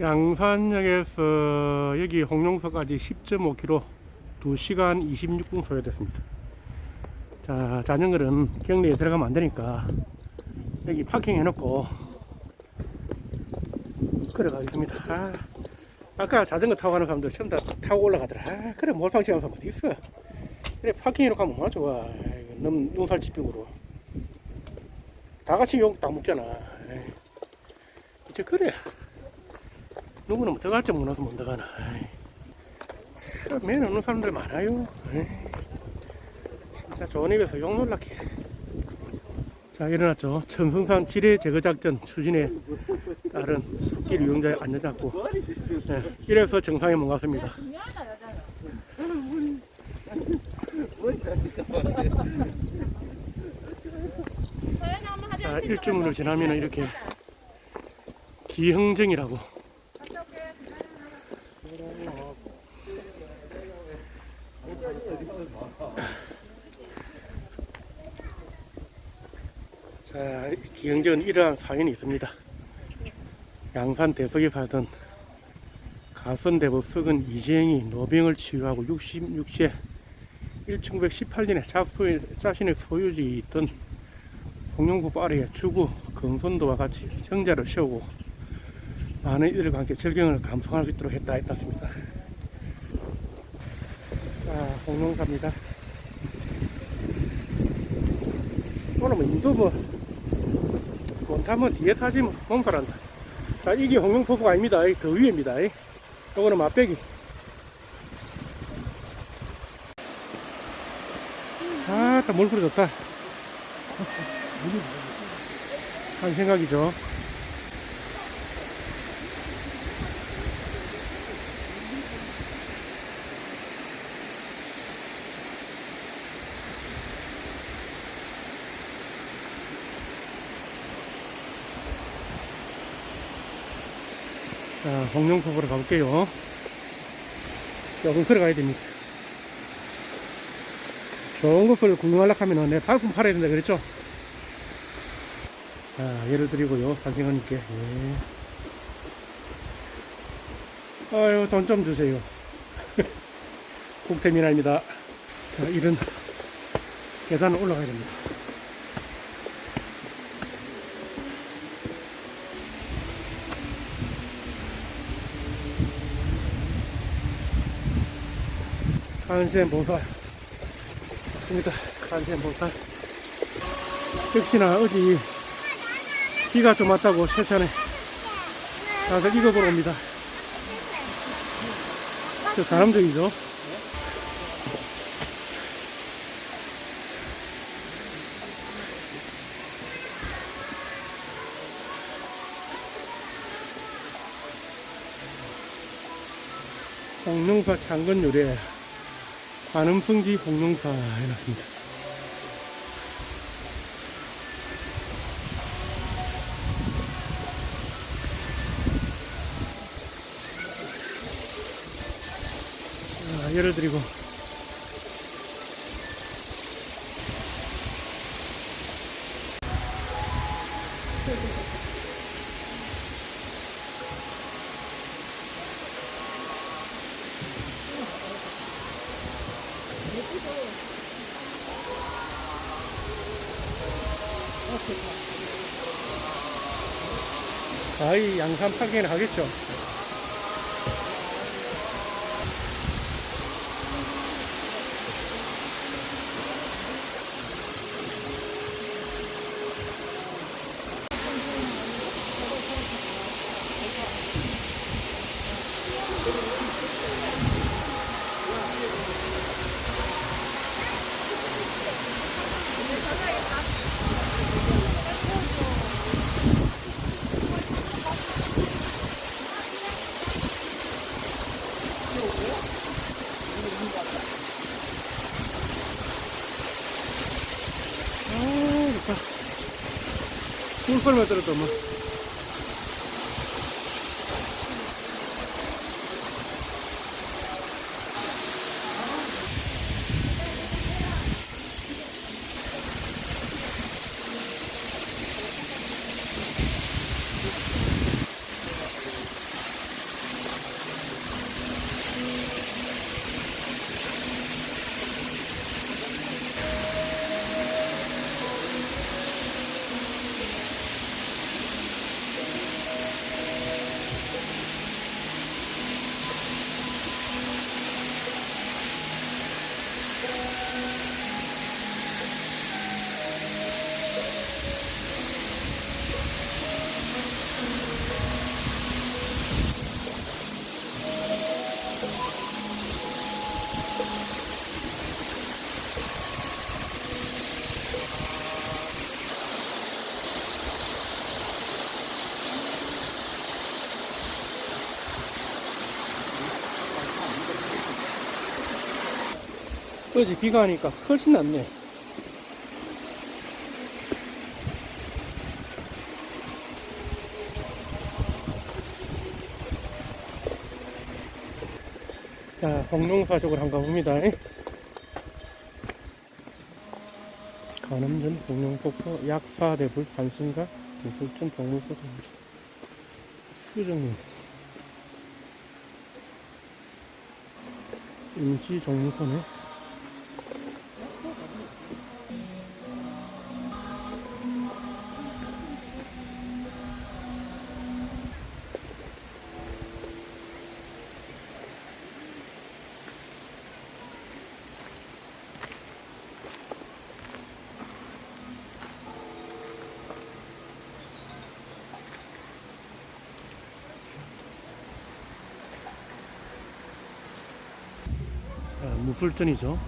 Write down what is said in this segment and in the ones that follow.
양산역에서 여기 홍룡서까지 10.5km 2시간 26분 소요됐습니다. 자, 자전거는 경리에 들어가면 안 되니까 여기 파킹 해놓고 걸어가겠습니다. 아, 아까 자전거 타고 가는 사람들 전부 다 타고 올라가더라. 아, 그래, 몰빵 시간 사람 어디 있어? 그래, 파킹 해놓고 가면 얼마나 좋아. 너무 용살 집중으로. 다 같이 욕 다 먹잖아. 이제 그래. 누구는 더 갈지 몰라서 못 들어가나. 매는 없는 사람들 많아요. 진짜 좋은 입에서 욕 놀라게. 자, 일어났죠. 천승산 지뢰 제거 작전 추진에 따른 숲길 이용자의 안전 잡고. 네, 이래서 정상에 못 갔습니다. 자, 좀 일주문을 지나면. 이렇게 기흥정이라고. 갔다 올게. 자, 기흥정은 이러한 사연이 있습니다. 양산 대석에 살던 가선대부 석은 이재영이 노병을 치유하고 66세 1918년에 자수, 자신의 소유지에 있던 홍룡국 아래에 주구 금손도와 같이 정자를 세우고 많은 이들과 함께 절경을 감상할 수 있도록 했다 했습니다. 자, 홍룡사입니다. 오늘 뭐 인도 뭐 원타면 뒤에 타지 뭐 몸살한다. 자, 이게 홍룡포포가 아닙니다. 이더 위에입니다. 이. 요거는 맛배기. 아, 딱 물소리 좋다. 한 생각이죠. 자, 홍룡포포로 가볼게요. 조금 걸어가야 됩니다. 좋은 것을 구경하려고 하면 내 발품 팔아야 된다 그랬죠? 자, 예를 드리고요. 산생원님께. 예. 아유, 돈 좀 주세요. 국태민화입니다. 자, 이런 계단을 올라가야 됩니다. 간센 보살. 맞습니다. 간센 보살. 역시나 어디 비가 좀 왔다고 세찬에 다들 이거 보러 옵니다. 저 사람들이죠. 홍룡사 창건 요래 관음성지 홍룡사 해놨습니다. 자, 예를 드리고 거의 양산 파괴는 하겠죠. 꿀벌만 들 어제 비가 하니까 훨씬 낫네. 자, 공룡사 쪽으로 한가 봅니다. 관음전 공룡폭포 약사대불 산신가 무술전 동물소 수정님 임시 정무소네 무술전이죠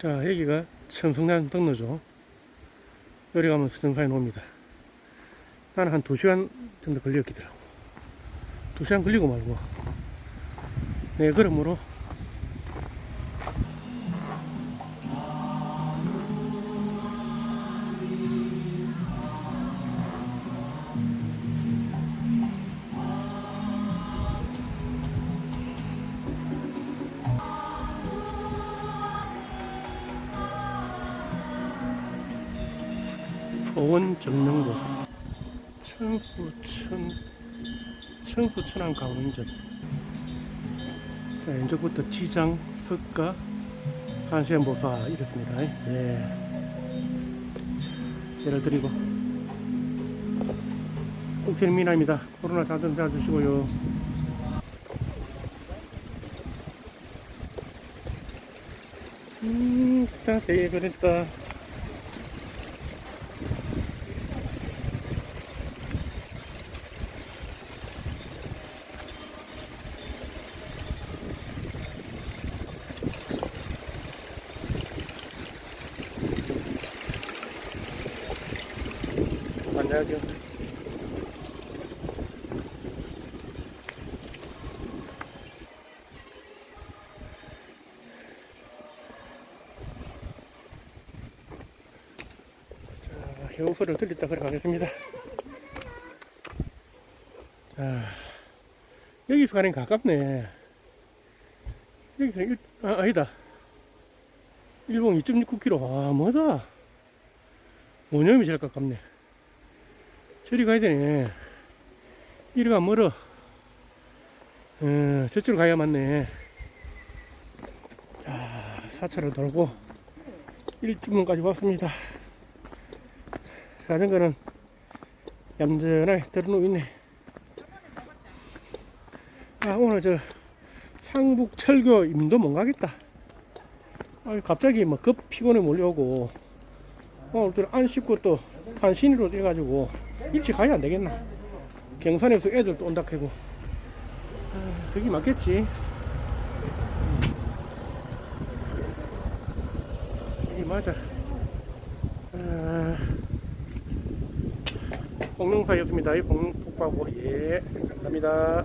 자 여기가 청성난 등로죠. 여기 가면 수정사에 놉니다. 나는 한 2시간 정도 걸렸기더라고. 2시간 걸리고 말고. 네 그러므로 소원 정명도 청수천 청수천안 강릉전. 자 왼쪽부터 지장 석가 한시연보사 이렇습니다. 예. 예를 드리고. 꼭지는 미나입니다. 코로나 자좀 잘 주시고요. 음딱 대별했다 자, 해우소를 들렸다 걸어가겠습니다. 자, 여기서 가는 가깝네. 여기서 일, 아, 아니다. 일봉 2.69km. 아, 뭐다. 오념이 제일 가깝네. 저리 가야 되네. 이리 가 멀어. 어, 저쪽으로 가야 맞네. 자, 사차로 돌고 일주문까지 왔습니다. 자전거는 얌전하게 들어놓고 있네. 아, 오늘 저 상북 철교 임도 못 가겠다. 아, 갑자기 막 급 피곤에 몰려오고 오늘 또안 씻고 또 한신으로 돼가지고 일찍 가야 안 되겠나? 경산에서 애들 또 온다 캐고. 아, 그게 맞겠지. 이게 맞아. 아, 공룡사였습니다. 이 공룡 폭파고 예, 갑니다.